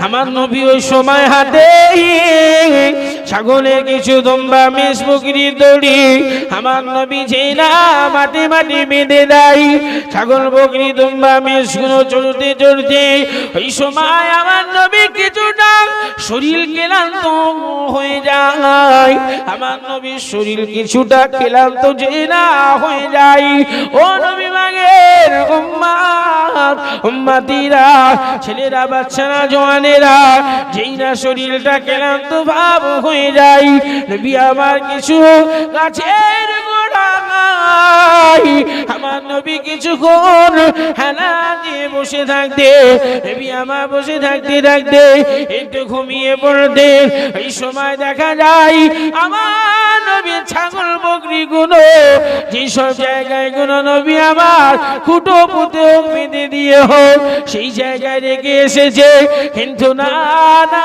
আমার নবী ওই সময় হাতে ছাগলের কিছু দম্বা মেষ বকরির দড়ি। আমার নবী না মাটি মাটি বেঁধে দেয়। ছাগল, বকরি, দম্বা মেষগুলো চড়তে চড়তে ওই সময় আমার নবী কিছুটা শরীর ক্লান্ত হয়ে যায়। আমার নবীর শরীর কিছুটা ক্লান্ত না হয়ে যায়। ও নবী মাগের উম্মাত উম্মাতিরা ছেলেরা, বাচ্চারা, জওয়ানেরা, যেই না শরীরটা ক্লান্ত ভাব হয়ে যায় নবী আমার কিছু গাছের আমার নবী কিছুক্ষণ হেলা দিয়ে বসে থাকতে, নবী আমার বসে থাকতে থাকতে একটু ঘুমিয়ে পড়তে। এই সময় দেখা যায় আমার নবী ছাগল বকরি গুলো যেসব জায়গায়গুলো নবী আমার খুটো পুঁতে বেঁধে দিয়ে হোক, সেই জায়গায় রেখে এসেছে। কিন্তু না না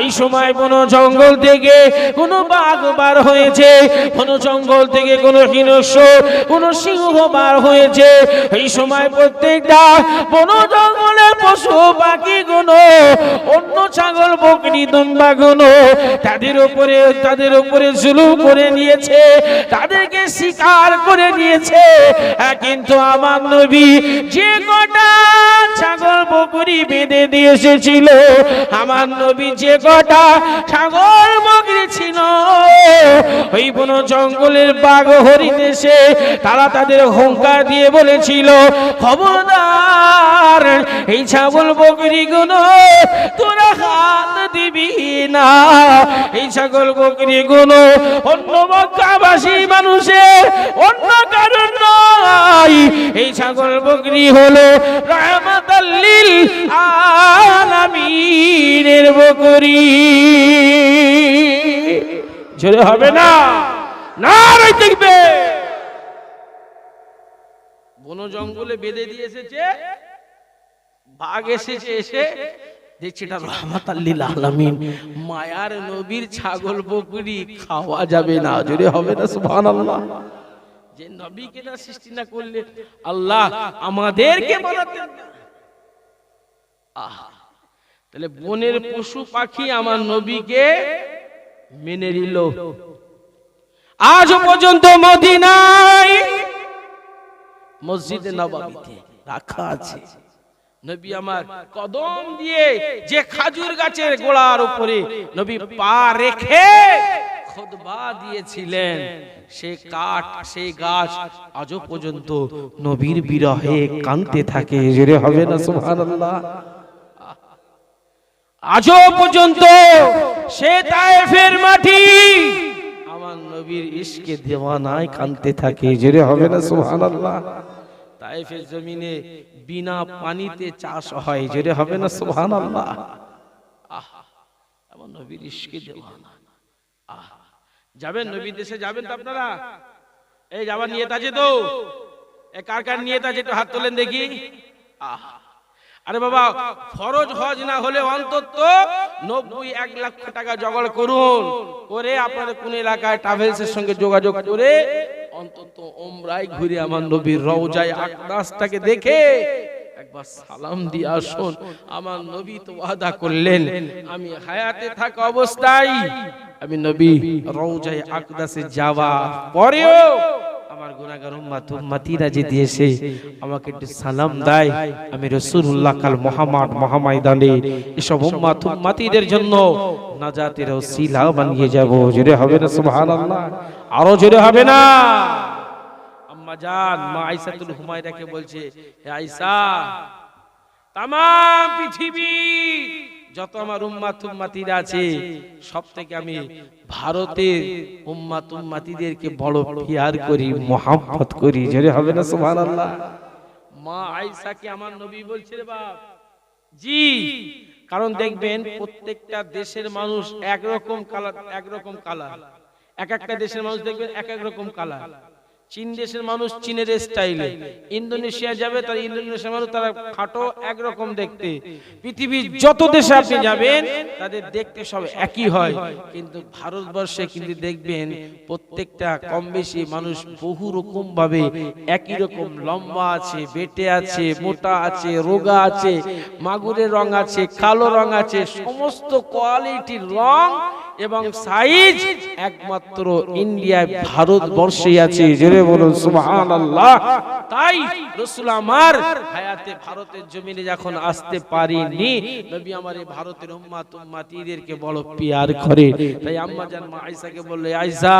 এই সময় কোনো জঙ্গল থেকে কোনো বাঘ বার হয়েছে কোনো জঙ্গল থেকে কোনো হিংস্র, কোনো সিংহ বার হয়েছে। এই সময় প্রত্যেকটা বন জঙ্গলের পশু পাখি গুলো অন্য ছাগল, বকরি দুম্বা গুলো তাদের উপরে তাদের উপরে জুলুম করে নিয়েছে, তাদেরকে শিকার করে নিয়েছে। কিন্তু আমার নবী যে কটা ছাগল, বকরি বেঁধে দিয়ে এসেছিল, আমার নবী যে কটা ছাগল বকরি ছিল, ওই বন জঙ্গলের বাঘ হরিণ এসে তারা তাদের হুঙ্কার দিয়ে বলেছিল, খবরদার, এই ছাগল বকরি গুলো তোরা হাত দিবি না। এই ছাগল বকরি গুলো অন্য মক্কাবাসী মানুষের অন্য কারণ নয় এই ছাগল বকরি হলো রহমতাল্লিল আলামিনের বকরি। জোরে হবে না? না রে দেখবে। বন জঙ্গলে বেঁধে দিয়ে এসেছে, বাঘ এসেছে এসে দেখছি এটা রহমাতাল্লিল আলামিন। মায়ার নবীর ছাগল বকরি, খাওয়া যাবে না। জোরে হবে না, সুবহানাল্লাহ। যে নবীকে না সৃষ্টি না করলে আল্লাহ আমাদেরকে বানাতেন। আহা, তাহলে বনের পশু পাখি আমার নবীকে মেনে নিল আজ পর্যন্ত মদিনায় মসজিদে নবাবিতে রাখা আছে নবী আমার কদম দিয়ে যে খাজুর গাছের গোড়ার উপরে নবী পা রেখে খুতবা দিয়েছিলেন। সে কাঠ সেই গাছ আজও পর্যন্ত নবীর বিরহে কানতে থাকে। জেরে হবে না সুবহানাল্লাহ। আজও পর্যন্ত সে তায়েফের মাটি আমার নবীর ইশকে দেওয়ানায় কানতে থাকে। জেরে হবে না সুবহানাল্লাহ। তায়েফের জমিনে বিনা পানিতে চাষ হয়। জেরে হবে না সুবহানাল্লাহ। আহা আমার নবীর ইশকে দেওয়ানা। আহা। যাবেন নবী দেশে যাবেন তো আপনারা? এই যাবার নিয়ত আছে তো? এ কার কার নিয়ত আছে একটু হাত তোলেন দেখি। আহা। আরে বাবা ফরজ হজ না হলে অন্তত নব্বই এক লক্ষ টাকা জোগাড় করুন। করে আপনাদের কোন এলাকায় ট্রাভেলসের সঙ্গে যোগাযোগ করে অন্তত ওমরাই ঘুরে আমার নবীর রওজায় আকদাসটাকে দেখে সালাম দিয়ে আসুন আমার নবী তো ওয়াদা করলেন, আমি হায়াতে থাকা অবস্থায় আমি নবী আকদাসে যাওয়া পরেও একটু এসব জন্য নাজাতের বানিয়ে হবে না আরও জোরে হবে না। আম্মা জান মা আয়েশাতুল হুমায়রাকে বলছে হে তাম পৃথিবী যত আমার উম্মাত উম্মাতিরা আছে সব থেকে আমি ভারতের উম্মাত উম্মাতিদেরকে বড় পিয়ার করি মোহাম্মত করি জোরে হবে না সুবহানাল্লাহ? মা আয়েশাকে আমার নবী বলছে রে বাপ। জি কারণ দেখবেন প্রত্যেকটা দেশের মানুষ একরকম কালার একরকম কালার। এক একটা দেশের মানুষ দেখবেন এক এক রকম কালার। চীন দেশের মানুষ চীনের স্টাইলে ইন্দোনেশিয়া যাবে তার ইন্দোনেশিয়ার মানুষ, তারা খাটো একরকম দেখতে। পৃথিবীর যত দেশে আপনি যাবেন, তাদের দেখতে সব একই হয়। কিন্তু ভারতবর্ষে কিন্তু দেখবেন, প্রত্যেকটা কম বেশি মানুষ বহু রকম ভাবে একই রকম লম্বা আছে, বেটে আছে, মোটা আছে, রোগা আছে, মাগুরের রং আছে, কালো রং আছে, সমস্ত কোয়ালিটির রং এবং সাইজ একমাত্র ইন্ডিয়ায় ভারতবর্ষে আছে। জেনে বলুন সুবহান আল্লাহ তাই রসুল আমার হায়াতে ভারতের জমিনে যখন আসতে পারিনি। নবী আমার এই ভারতের উম্মাত উম্মাতিদেরকে বড় পিয়ার করে। তাই আম্মা জান মা আয়েশাকে বললে আয়েশা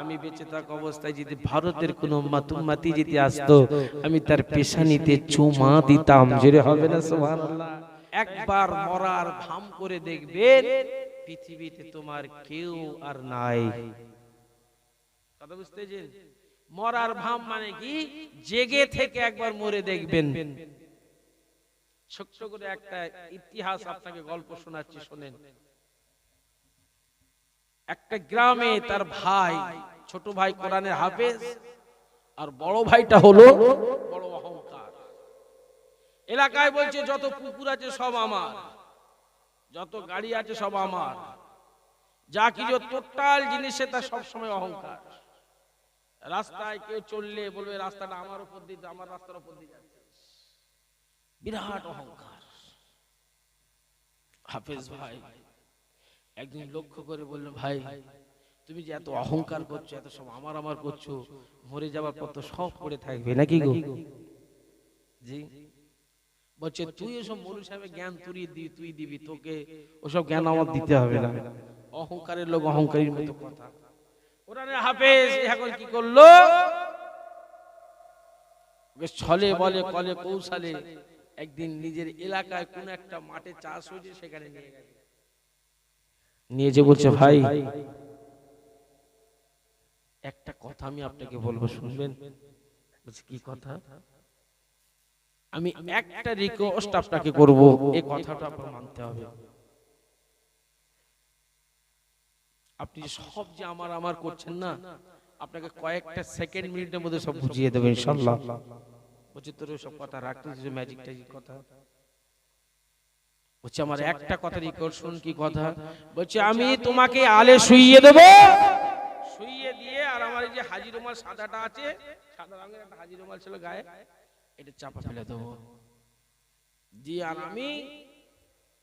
আমি বেঁচে থাকা অবস্থায় যদি ভারতের কোনো উম্মাত উম্মাতি যদি আসতো আমি তার পেশানিতে চুমা দিতাম। জেরে হবে না সুবহানাল্লাহ। একবার মরার ভাম করে দেখবেন পৃথিবীতে তোমার কেউ আর নাই। কথা বুঝতেছেন মরার ভাম মানে কি? জেগে থেকে একবার মরে দেখবেন। ছোট্ট করে একটা ইতিহাস আপনাকে গল্প শোনাচ্ছি, শোনেন। একটা গ্রামে তার ভাই, ছোট ভাই কোরআনের হাফেজ, আর বড় ভাইটা হলো বড় অহংকার। এলাকায় বলছে, যত পুকুর আছে সব আমার। যত গাড়ি আছে সব আমার। যা কিছু টোটাল জিনিসে তার সবসময় অহংকার। রাস্তায় কেউ চললে বলবে রাস্তাটা আমার উপর দিয়ে আমার রাস্তার উপর দিয়ে যাচ্ছে। বিরাট অহংকার। হাফেজ ভাই একদিন লক্ষ্য করে বলল ভাই তুমি যে এত অহংকার করছ এত সব আমার আমার করছ মরে যাওয়ার পর তো সব পড়ে থাকবে নাকি গো? জি। বলছে তুই এসব মৌলী সাহেবের জ্ঞান তুই দিবি তুই দিবি তোকে ওসব জ্ঞান আমার দিতে হবে না। অহংকারের লোক অহংকারীর মতো কথা কোরআনের হাফেজ এখন কি করল? ছলে বলে কলে কৌশলে একদিন নিজের এলাকায় কোন একটা মাঠে চাষ হয়েছে সেখানে নিয়ে গেছে। নিয়ে যে বলছে ভাই একটা কথা আমি আপনাকে বলব শুনবেন? বলছে কি কথা? আমি একটা রিকোয়েস্ট আপনাকে করব এই কথাটা আপনার মানতে হবে। আপনি সব যে আমার আমার করছেন না আপনাকে কয়েকটা সেকেন্ড মিনিটের মধ্যে সব বুঝিয়ে দেবেন ইনশাআল্লাহ বলছি তোর সব কথা রাখতে যে ম্যাজিক ট্যাজিক কথা? বলছে আমার একটা কথা রিকোয়েস্ট শুন কি কথা? বলছে আমি তোমাকে আলে শুইয়ে দেব। শুইয়ে দিয়ে আর আমার এই যে হাজি রুমাল সাদাটা আছে সাদা রঙের একটা হাজি রুমাল ছিল গায়ে এটা চাপা ফেলে দেবো। জি আর আমি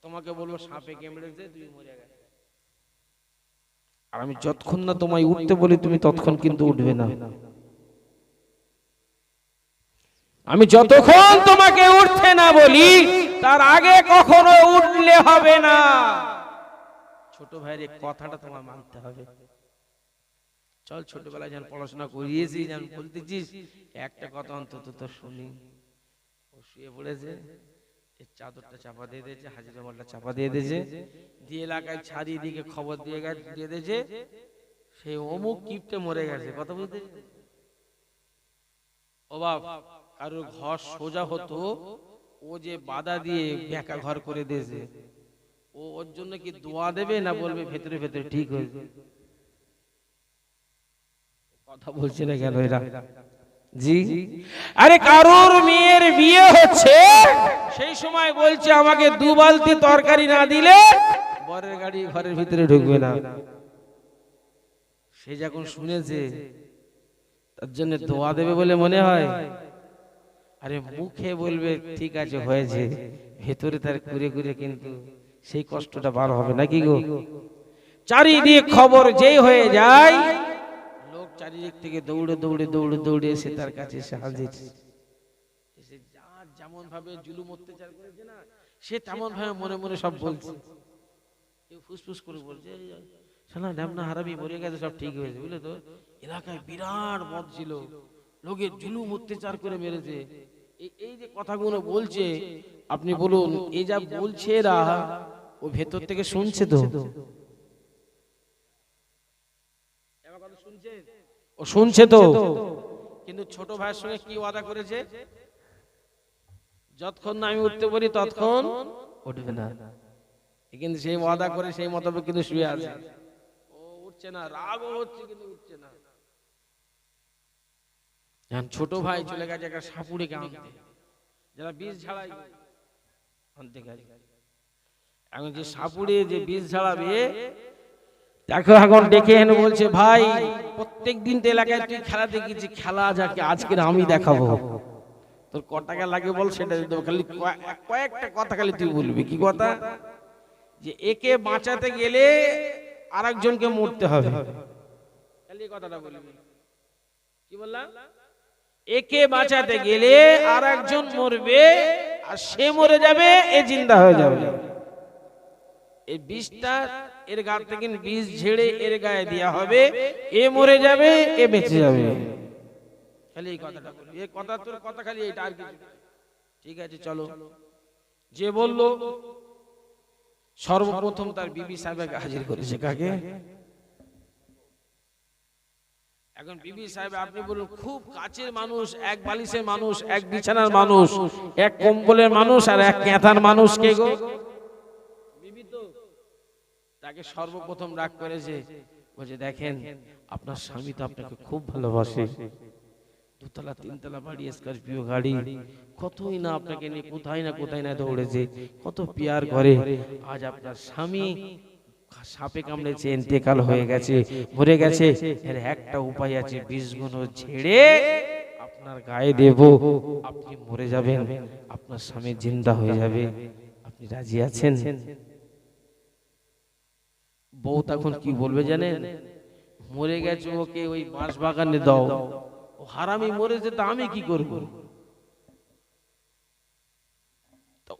তোমাকে বলব সাপে কেমড়েছে তুই মরে গেছে। আর আমি যতক্ষণ না তোমায় উঠতে বলি তুমি ততক্ষণ কিন্তু উঠবে না। আমি যতক্ষণ তোমাকে উঠতে না বলি তার আগে কখনো উঠলে হবে না। ছোট ভাইয়ের কথাটা তোমার মানতে হবে। চল ছোটবেলায় যেন পড়াশোনা করিয়েছি যেন বলতেছিস একটা কথা অন্তত তো শুনি। ও শুয়ে পড়েছে চাদরটা চাপা দিয়ে দিয়েছে হাজির রমালটা চাপা দিয়ে দিয়েছে দিয়ে এলাকায় ছাড়িয়ে দিকে খবর দিয়ে গেছে দিয়ে দিয়েছে সেই অমুক কিপটে মরে গেছে কথা বলতে ও বাপ কারোর ঘর সোজা হতো ও যে বাধা দিয়ে বেকা ঘর করে দিয়েছে ও ওর জন্য কি দোয়া দেবে না বলবে ভেতরে ভেতরে ঠিক হয়েছে কথা বলছে না কেন এরা? জি? আরে কারোর মেয়ের বিয়ে হচ্ছে সেই সময় বলছে আমাকে দু বালতি তরকারি না দিলে বরের গাড়ি ঘরের ভিতরে ঢুকবে না। সে যখন শুনেছে তার জন্য দোয়া দেবে বলে মনে হয়। আরে মুখে বলবে ঠিক আছে হয়েছে। ভেতরে তার ঘুরে ঘুরে কিন্তু সেই কষ্টটা বার হবে নাকি গো? চারিদিক খবর যেই হয়ে যায় চারিদিক থেকে দৌড়ে দৌড়ে দৌড়ে দৌড়ে এসে তার কাছে এসে হাজির। এসে যেমন ভাবে জুলুম অত্যাচার করেছে না, সে তেমন ভাবে মনে মনে সব বলছে। কেউ ফুসফুস করে বলছে ড্যামনা হারামি মরে গেছে, সব ঠিক হয়েছে, বুঝলে তো? এলাকায় বিরাট মত ছিল। লোকের জুলুম অত্যাচার করে মেরেছে। এই- এই যে কথাগুলো বলছে, আপনি বলুন, এই যা বলছে এরা, ও ভেতর থেকে শুনছে তো? ও শুনছে তো। কিন্তু ছোট ভাইয়ের সঙ্গে কি ওয়াদা করেছে? যতক্ষণ না আমি উঠতে পারি ততক্ষণ উঠবে না। কিন্তু সেই ওয়াদা করে সেই মতলব কিন্তু শুয়ে আছে। ও উঠছে না, রাগও হচ্ছে কিন্তু উঠছে না। ছোট ভাই চলে গেছে একটা সাপুড়েকে আনতে যারা বীজ ঝাড়াই আনতে গেছে এখন যে সাপুড়ে যে বীজ ঝাড়াবে দেখো এখন ডেকে এনে বলছে ভাই প্রত্যেক দিন তো এলাকায় তুই খেলা দেখিছি খেলা যাকে আজকে আমি দেখাবো। তোর ক টাকা লাগে বল সেটা দিতে খালি কয়ে- কয়েকটা কথা খালি তুই বলবি। কি কথা? যে একে বাঁচাতে গেলে আরেকজনকে মরতে হবে। খালি কথাটা বলবি। কি বললাম? একে বাঁচাতে গেলে আর একজন মরবে আর সে মরে যাবে এ জিন্দা হয়ে যাবে। এই বিষটা এর গা থেকে বীজ ঝেড়ে এর গায়ে দেওয়া হবে। এ মরে যাবে এ বেঁচে যাবে। খালি এই কথাটা বলবি এই কথা তোর কথা খালি এটা আর কিছু ঠিক আছে চলো। যে বলল সর্বপ্রথম তার বিবি সাহেবকে হাজির করেছে কাকে? এখন বিবি সাহেব আপনি বলুন খুব কাছের মানুষ এক বালিশের মানুষ এক বিছানার মানুষ এক কম্বলের মানুষ আর এক ক্যাথার মানুষ কে গো? তাকে সর্বপ্রথম রাগ করেছে বলছে দেখেন, আপনার স্বামী তো আপনাকে খুব ভালোবাসে। দুতলা, তিনতলা বাড়ি, স্করপিও গাড়ি, কতই না আপনাকে নিয়ে কোথায় না কোথায় না দৌড়েছে, কত পিয়ার করে। আজ আপনার স্বামী সাপে কামড়েছে ইন্তেকাল হয়ে গেছে, মরে গেছে। এর একটা উপায় আছে বিষগুলো ঝেড়ে আপনার গায়ে দেব। আপনি মরে যাবেন, আপনার স্বামী জিন্দা হয়ে যাবে। আপনি রাজি আছেন? বউ তখন কি বলবে জানেন? মরে গেছে ওকে ওই বাঁশ বাগানে দাও। ও হারামি মরেছে তা আমি কি করব?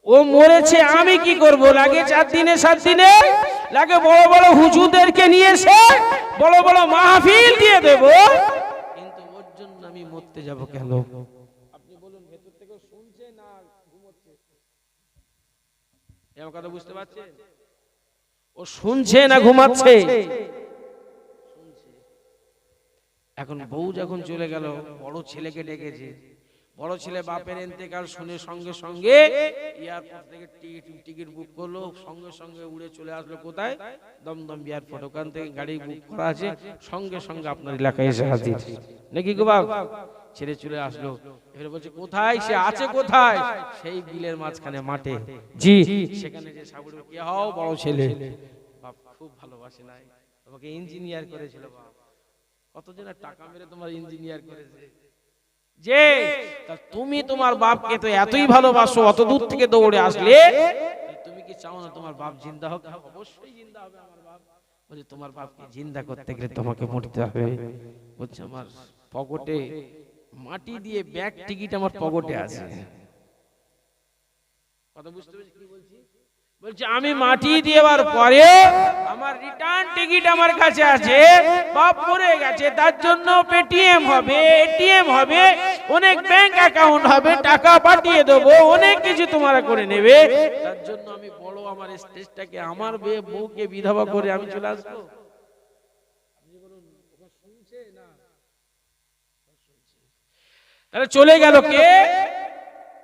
ও মরেছে আমি কি করব? লাগে চার দিনে সাত দিনে? লাগে বড় বড় হুজুরদেরকে নিয়ে এসে বড় বড় মাহফিল দিয়ে দেব। কিন্তু ওর জন্য আমি মরতে যাব কেন? আপনি বলুন ভেতর থেকে শুনছে না ঘুমোচ্ছে? আমার কথা বুঝতে পারছেন? ও শুনছে না ঘুমাচ্ছে? এখন বউ যখন চলে গেল বড় ছেলেকে ডেকেছে। বড় ছেলে বাপের এতেকাল শুনে সঙ্গে সঙ্গে এয়ারপোর্ট থেকে টিকিট টিকিট বুক করল সঙ্গে সঙ্গে উড়ে চলে আসলো কোথায়? দমদম এয়ারপোর্ট। ওখান থেকে গাড়ি বুক করা আছে। সঙ্গে সঙ্গে আপনার এলাকায় এসে হাজির। নাকি গো বাপ ছেড়ে চলে আসলো। এবারে বলছে কোথায়? সে আছে কোথায়? সেই বিলের মাঝখানে মাঠে। জি। সেখানে যে সাবুর কে হও বড় ছেলে। বাপ খুব ভালোবাসে নাই। তোমাকে ইঞ্জিনিয়ার করেছিল বাপ। কতজনের টাকা মেরে তোমার ইঞ্জিনিয়ার করেছে? যে তুমি তোমার বাপকে তো এতই ভালোবাসো অত দূর থেকে দৌড়ে আসলে? তুমি কি চাও না তোমার বাপ জিন্দা হোক? অবশ্যই জিন্দা হবে আমার বাপ। বলছে তোমার বাপকে জিন্দা করতে গেলে তোমাকে মরতে হবে। বলছে আমার পকেটে মাটি দিয়ে ব্যাগ টিকিট আমার পকেটে আছে। কথা বুঝতে পেরেছি? কি বলছি? বলছে আমি মাটি দেওয়ার পরে আমার রিটার্ন টিকিট আমার কাছে আছে বাপ মরে গেছে তার জন্য পেটিএম হবে এটিএম হবে অনেক ব্যাংক অ্যাকাউন্ট হবে টাকা পাঠিয়ে দেবো অনেক কিছু তোমরা করে নেবে। তার জন্য আমি বড় আমার স্টেজটাকে আমার বউকে বিধবা করে আমি চলে আসব। তাহলে চলে গেল কে?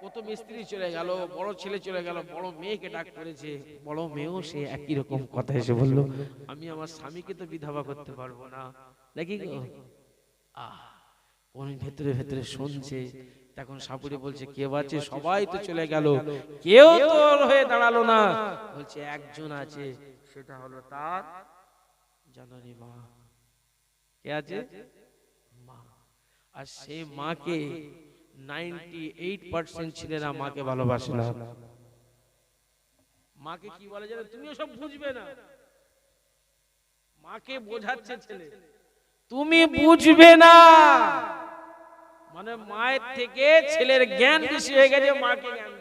কত মিস্ত্রি চলে গেল বড় ছেলে চলে গেল বড় মেয়েকে ডাক করেছে। বড় মেয়েও সে একই রকম কথা এসে বলল আমি আমার স্বামীকে তো বিধবা করতে পারব না। নাকি ভেতরে ভেতরে শুনছে। তখন সাপুরে বলছে কেউ আছে সবাই তো চলে গেল। কেউ তোর হয়ে দাঁড়াল না। বলছে একজন আছে সেটা হলো তার জানানি মা। কে আছে? আর সেই মাকে নাইনটি এইট পার্সেন্ট ছেলেরা মাকে ভালোবাসে না মাকে কি বলে জানো তুমিও সব বুঝবে না। মাকে বোঝাচ্ছে ছেলে। তুমি বুঝবে না। মানে মায়ের থেকে ছেলের জ্ঞান বেশি হয়ে গেছে মাকে জ্ঞান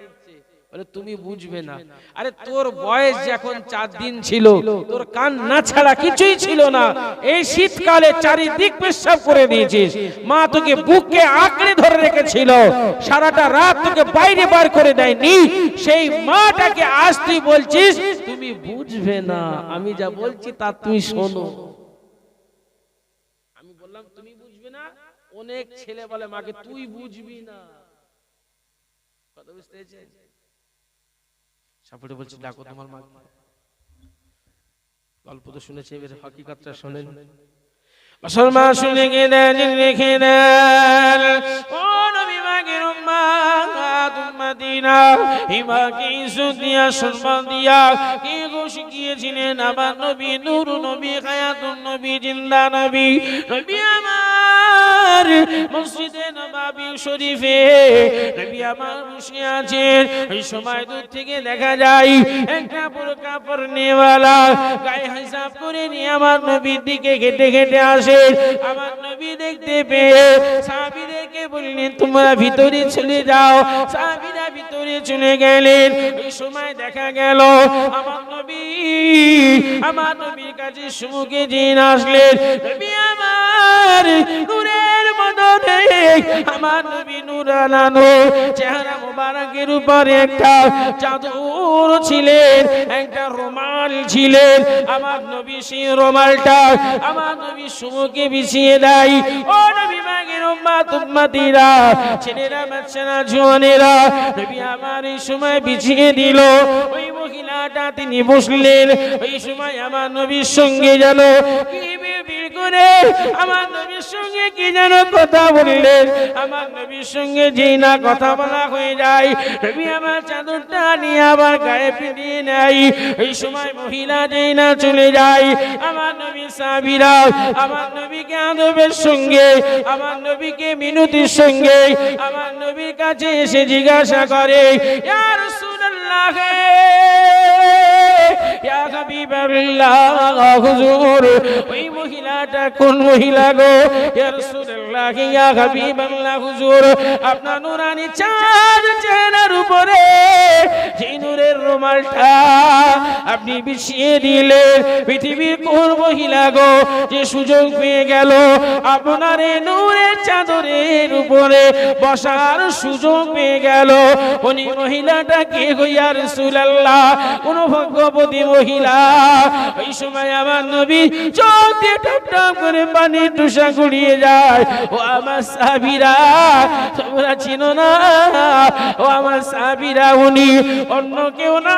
বলে তুমি বুঝবে না। আরে তোর বয়স যখন চার দিন ছিল তোর কান্না ছাড়া কিছুই ছিল না। এই শীতকালে চারিদিক পেশাব করে দিয়েছিস। মা তোকে বুকে আঁকড়ে ধরে রেখেছিল। সারাটা রাত তোকে বাইরে বার করে দেয়নি। সেই মাটাকে আজ তুই বলছিস তুমি বুঝবে না। আমি যা বলছি তা তুমি শোনো। আমি বললাম তুমি বুঝবে না? অনেক ছেলে বলে মাকে তুই বুঝবি না। কথা বুঝতে সাপুরে বলছে, ডাকো তোমার মা গল্প তো শুনেছে, এবার হকিকতটা শোনেন। মুসলমান শুনে গেলেন রেখে দেন ও নবী মাগের উম্মাত উম্মাতিনা ইমাকে ইজ্জত দিয়া, সম্মান দিয়া, কে গো শিখিয়েছিলেন আমার নবী, নূর নবী হায়াতুন নবী, জিন্দা নবী। নবী আমার মসজিদে নবাবী শরীফে নবী আমার বসে আছেন। ওই সময় দূর থেকে দেখা যায়, একটা পুরো কাপড় নেওয়ালা, গায়ে হিসাব করে নিয়ে আমার নবীর দিকে ঘেটে ঘেটে আমার নবী দেখতে পেয়ে সাহাবীদেরকে বললেন, তোমরা ভিতরে চলে যাও। সাহাবীরা ভিতরে চলে গেলেন। ওই সময় দেখা গেল, আমার নবী, আমার নবীর কাছে সুমুখে জিন আসলেন। নবী আমার আমার নবী চেহারা একটা ছিলেন, একটা রুমাল ছিলেন। আমার নবী সেই রুমালটা আমার নবী সুমুখে বিছিয়ে দেয়। ও নবী মাগের উম্মাত, উম্মাতিরা, ছেলেরা, বাচ্চারা, জোয়ানেরা, নবী আমার এই সময় বিছিয়ে দিল। ওই মহিলাটা তিনি বসলেন, ওই সময় আমার নবীর সঙ্গে যেন কি আমার নবীর সঙ্গে কি যেন কথা বললেন আমার নবীর সঙ্গে না কথা বলা হয়ে যায় আমার চাদরটা নিয়ে আবার গায়ে ফিরিয়ে নেয়। এই সময় মহিলা যেই না চলে যায়, আমার নবী সাবিরা আমার নবীকে আদবের সঙ্গে, আমার নবীকে মিনতির সঙ্গে, আমার নবীর কাছে এসে জিজ্ঞাসা করে, ইয়া ওই মহিলাটা কোন মহিলা গো? ইয়া রাসূলুল্লাহ, ইয়া হাবিবাল্লাহ, হুজুর, আপনার নুরানি চাঁদ চেহারার উপরে, যে নূরের রুমালটা আপনি বিছিয়ে দিলেন পৃথিবীর কোন মহিলা গো যে সুযোগ পেয়ে গেল? আপনার নূরের চাদরের উপরে বসার সুযোগ পেয়ে গেল। উনি মহিলাটা কে গইয়া রাসূলুল্লাহ, কোন ভগবতী মহিলা। ওই সময় আমার নবী চোখ দিয়ে টপ টপ করে পানি টুসা গড়িয়ে যায়। ও আমার সাবিরা তোমরা চিনো না? ও আমার সাবিরা উনি অন্য কেউ না।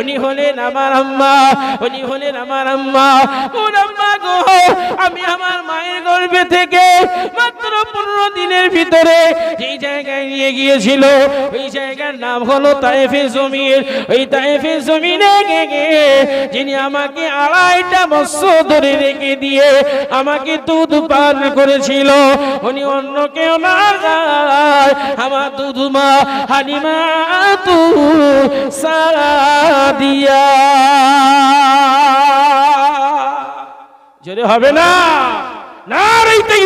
উনি হলেন আমার আম্মা, উনি হলেন আমার আম্মা। কোন আম্মা গো, আমি আমার মায়ের গর্ভে থেকে মাত্র পনেরো দিনের ভিতরে যেই জায়গায় নিয়ে গিয়েছিল, ওই জায়গার নাম হলো তাইফে জমির ওই তাইফে জমিনে গে গে যিনি আমাকে আড়াইটা বছর ধরে রেখে দিয়ে আমাকে দুধ পান করেছিল, উনি অন্য কেউ না আমার দুধ মা হালিমা তু জোরে হবে না? না রইতেই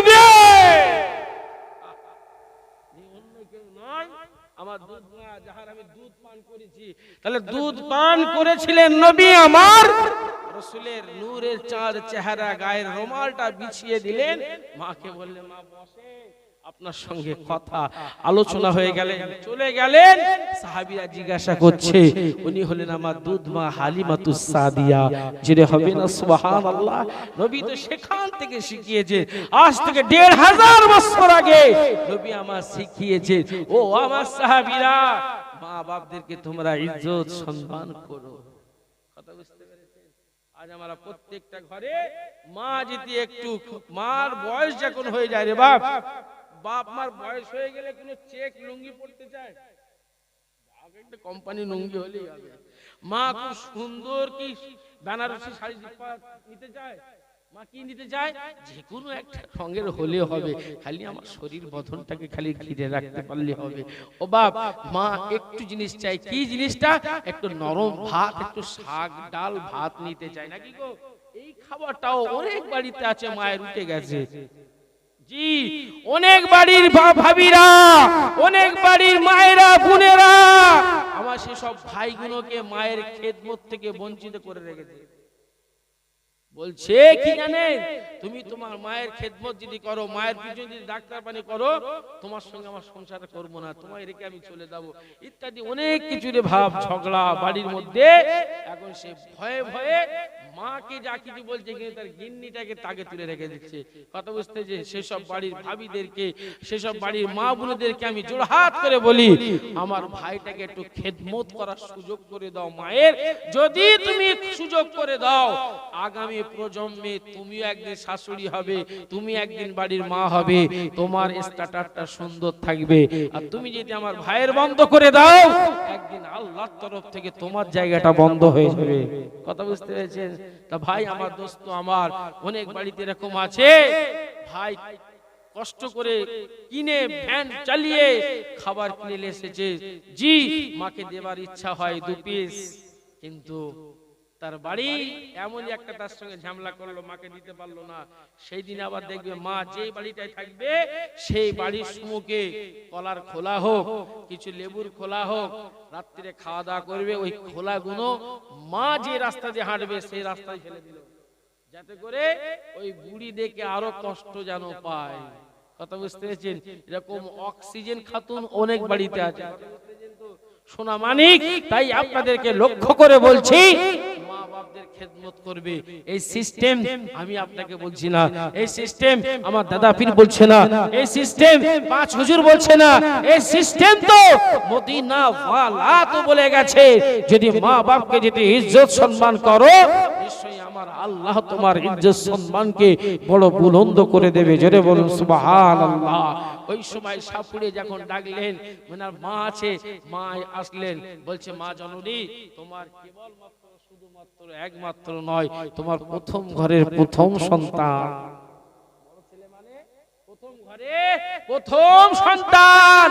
আমার তাহলে দুধ পান করেছিলেন নবী আমার। রসুলের নূরের চাঁদ চেহারা, গায়ের রুমালটা বিছিয়ে দিলেন। মাকে বললেন, মা, বসে। আপনার সঙ্গে কথা আলোচনা হয়ে গেলেন চলে গেলেন। সাহাবিরা জিজ্ঞাসা করছে উনি হলেন আমার দুধ মা হালিমাতুস সাদিয়া যেটা হবে না সুবহানাল্লাহ। নবী তো সেখান থেকে শিখিয়েছে আজ থেকে দেড় হাজার বছর আগে নবী আমার শিখিয়েছে ও আমার সাহাবিরা মা বাপদেরকে তোমরা ইজ্জত সম্মান করো। কথা বুঝতে পেরেছেন? আজ আমরা প্রত্যেকটা ঘরে মা যদি একটু মার বয়স যখন হয়ে যায় রে বাপ বাপ মার বয়স হয়ে গেলে কোনো চেক লুঙ্গি পড়তে চায়? একটা কোম্পানি লুঙ্গি হলেই হবে। মা খুব সুন্দর কি বেনারসি শাড়ি নিতে চায়? মা কি নিতে চায়? যে কোনো একটা রঙের হলে হবে। খালি আমার শরীর বধনটাকে খালি ঘিরে রাখতে পারলে হবে। ও বাপ, মা, একটু জিনিস চাই। কি জিনিসটা? একটু নরম ভাত, একটু শাক, ডাল, ভাত নিতে চায়। নাকি গো? এই খাবারটাও অনেক বাড়িতে আছে, মায়ের উঠে গেছে। জি, অনেক বাড়ির ভাবিরা, অনেক বাড়ির মায়েরা, বোনেরা, আমার সেসব ভাইগুলোকে মায়ের খেদমত থেকে বঞ্চিত করে রেখেছে। বলছে কি জানেন তুমি তোমার মায়ের খেদমত যদি করো মায়ের পিছনে যদি ডাক্তার পানি করো তোমার সঙ্গে আমার সংসার করব না তোমায় রেখে আমি চলে যাব। ইত্যাদি অনেক কিছু ভাব ঝগড়া বাড়ির মধ্যে। এখন সে ভয়ে ভয়ে মাকে যা কিছু বলছে কিন্তু তার গিন্নিটাকে তাকে তুলে রেখে দিচ্ছে। কথা বুঝতে যে সেসব বাড়ির ভাবিদেরকে সেসব বাড়ির মা বোনদেরকে আমি জোড়হাত করে বলি আমার ভাইটাকে একটু খেদমত করার সুযোগ করে দাও মায়ের। যদি তুমি সুযোগ করে দাও আগামী প্রজন্মে তুমিও একদিন শাশুড়ি হবে তুমি একদিন বাড়ির মা হবে, তোমার স্ট্যাটাসটা সুন্দর থাকবে। আর তুমি যদি আমার ভাইয়ের বন্ধ করে দাও, একদিন আল্লাহর তরফ থেকে তোমার জায়গাটা বন্ধ হয়ে যাবে। কথা বুঝতে পেরেছেন? তা ভাই, আমার দোস্ত আমার, অনেক বাড়িতে এরকম আছে। ভাই, কষ্ট করে কিনে, ভ্যান চালিয়ে খাবার কিনে এসেছে। জি, মাকে দেবার ইচ্ছা হয় দু পিস। কিন্তু তার বাড়ি এমনই একটা তার সঙ্গে ঝামেলা করল, মাকে দিতে পারল না। সেই দিন আবার দেখবে মা যে বাড়িটায় থাকবে, সেই বাড়ির সম্মুখে কলার খোলা হোক, কিছু লেবুর খোলা হোক রাত্রিরে খাওয়া দাওয়া করবে, ওই খোলা গুলো মা যে রাস্তা দিয়ে হাঁটবে, সেই রাস্তায় ফেলে দিল। যাতে করে ওই বুড়ি দেখে আরও কষ্ট যেন পায়। কথা বুঝতে পেরেছেন? এরকম অক্সিজেন খাতুন অনেক বাড়িতে আছে। সোনা মানিক, তাই আপনাদেরকে লক্ষ্য করে বলছি বাপদের খেদমত করবে। এই সিস্টেম আমি আপনাকে বলছি না। এই সিস্টেম আমার দাদা পীর বলছে না। এই সিস্টেম পাঁচ হুজুর বলছে না। এই সিস্টেম তো মদিনা ওয়ালা তো বলে গেছে। যদি মা বাপকে যদি ইজ্জত সম্মান করো নিশ্চয়ই আমার আল্লাহ তোমার ইজ্জত সম্মানকে বড় বুলন্দ করে দেবে। জোরে বলুন সুবহানাল্লাহ। ওই সময় সাপুড়ে যখন ডাকলেন ওনার মা আছে মা আসলেন বলছে মা জননী তোমার কেবলমাত্র শুধুমাত্র একমাত্র নয় তোমার প্রথম ঘরের প্রথম সন্তান। প্রথম ঘরে প্রথম সন্তান।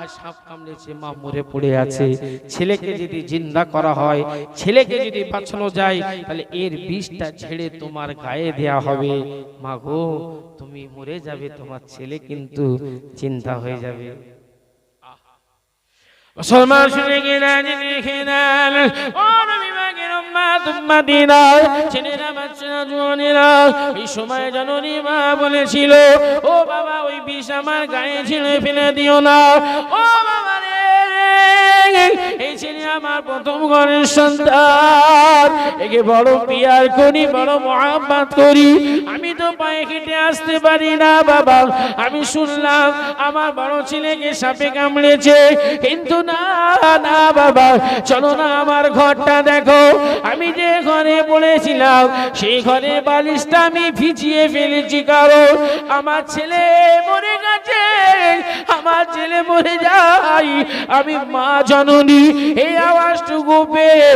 আর সাপ কামড়েছে মা মরে পড়ে আছে। ছেলেকে যদি জিন্দা করা হয় ছেলেকে যদি বাঁচানো যায় তাহলে এর বিষটা ছেড়ে তোমার গায়ে দেয়া হবে। মা গো তুমি মরে যাবে তোমার ছেলে কিন্তু চিন্তা হয়ে যাবে। মুসলমান শুনে গেলেন ছেলেরা বাচ্চারা এই সময় মা বলেছিল, ও বাবা, ওই বিষ আমার গায়ে ছেড়ে ফেলে দিও না। ও ছেলে আমার প্রথম ঘরের সন্তান। একে বড় পিয়ার করি বড় মহাব্বাত করি। আমি তো পায়ে হেঁটে আসতে পারি না, বাবা। আমি শুনলাম আমার বড় ছেলেকে সাপে কামড়েছে। কিন্তু না না, বাবা। চলো না আমার ঘরটা দেখো। আমি যে ঘরে পড়েছিলাম, সেই ঘরে বালিশটা আমি ভিজিয়ে ফেলেছি, কারণ আমার ছেলে মরে গেছে। আমার ছেলে মরে যাই আমি মা জননী, এই আওয়াজটুকু পেয়ে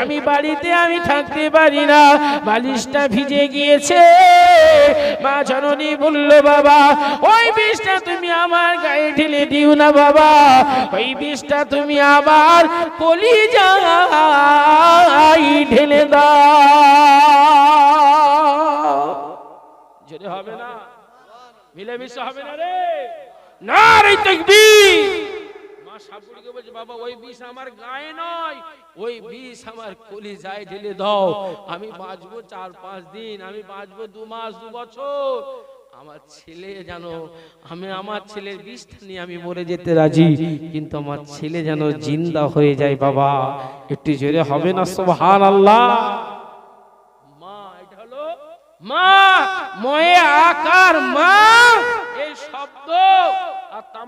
আমি বাড়িতে আমি থাকতে পারি না। বালিশটা ভিজে গিয়েছে। মা জননী বলল, বাবা, ওই বিষটা তুমি আমার গায়ে ঢেলে দিও না, বাবা। ওই বিষটা তুমি আবার কলি যাই ঢেলে দাও। হবে না? মিলেমিশে হবে না রে? না রে তাকবীর। মা বলছে, বাবা, ওই বিষ আমার গায়ে নয়, ওই বিষ আমার কলি যায় ঢেলে দাও। আমি বাঁচবো চার পাঁচ দিন, আমি বাঁচবো দু মাস, দু বছর। আমার ছেলে জানো আমি আমার ছেলের বিষটা নিয়ে আমি মরে যেতে রাজি, কিন্তু আমার ছেলে যেন জিন্দা হয়ে যায়, বাবা। একটু জোরে হবে না সুবহান আল্লাহ মা, ময়ে আকার, মা, এই শব্দ।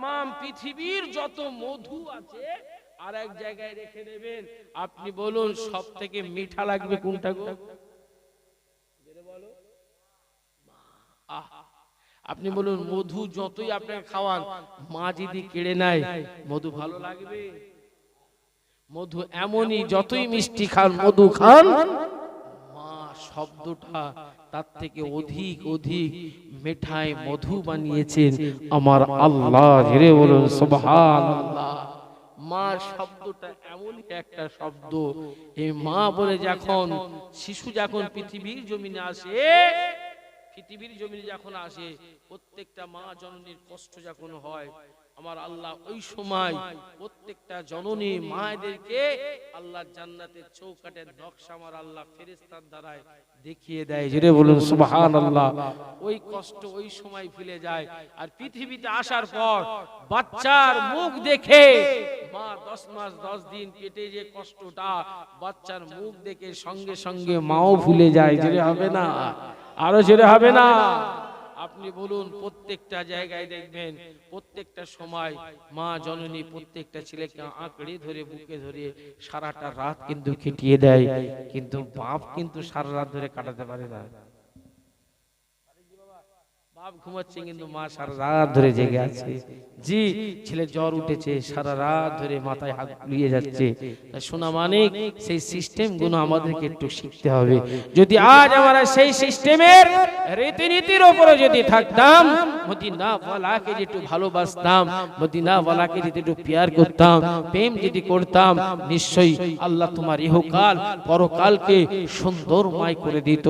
তাম পৃথিবীর যত মধু আছে আর এক জায়গায় রেখে দেবেন। আপনি বলুন সব থেকে মিঠা লাগবে কোনটা। আপনি বলুন, মধু যতই আপনাকে খাওয়ান, মা যদি কেড়ে নেয়, মধু ভালো লাগবে? মধু এমনই, যতই মিষ্টি খান, মধু খান, মা শব্দটা তার থেকে অধিক অধিক মেঠায় মধু বানিয়েছেন আমার আল্লাহ ধীরে বলুন সুবহানাল্লাহ। মা শব্দটা এমনই একটা শব্দ। এই মা বলে যখন শিশু যখন পৃথিবীর জমিনে আসে পৃথিবীর জমিনে যখন আসে প্রত্যেকটা মা জননীর কষ্ট যখন হয় আমার আল্লাহ ওই সময় প্রত্যেকটা জননী মায়েদেরকে আল্লাহ জান্নাতের চৌকাটের নকশা আমার আল্লাহ ফেরেস্তার দ্বারায় দেখিয়ে দেয়। জুড়ে বলুন, সুবহানাল্লাহ। ওই কষ্ট ওই সময় ফেলে যায়। আর পৃথিবীতে আসার পর বাচ্চার মুখ দেখে মা দশ মাস দশ দিন পেটে যে কষ্টটা বাচ্চার মুখ দেখে সঙ্গে সঙ্গে মাও ভুলে যায়। জুড়ে হবে না? আরও জোরে হবে না? আপনি বলুন, প্রত্যেকটা জায়গায় দেখবেন, প্রত্যেকটা সময় মা জননী প্রত্যেকটা ছেলেকে আঁকড়ে ধরে, বুকে ধরে সারাটা রাত কিন্তু খেটিয়ে দেয়, কিন্তু বাপ কিন্তু সারা রাত ধরে কাটাতে পারে না। বাপ ঘুমাচ্ছে কিন্তু মা সারা রাত ধরে জেগে আছে। জি ছেলে জ্বর উঠেছে সারা রাত ধরে মাথায় হাত বুলিয়ে যাচ্ছে। শোনা মানে সেই সিস্টেমগুলো আমাদেরকে একটু শিখতে হবে। যদি আজ আমরা সেই সিস্টেমের রীতিনীতির উপরে যদি থাকতাম মদিনা ওয়ালাকে যদি একটু ভালোবাসতাম মদিনা ওয়ালাকে যদি একটু পেয়ার করতাম প্রেম যদি করতাম নিশ্চয়ই আল্লাহ তোমার ইহকাল পরকালকে সুন্দরময় করে দিত।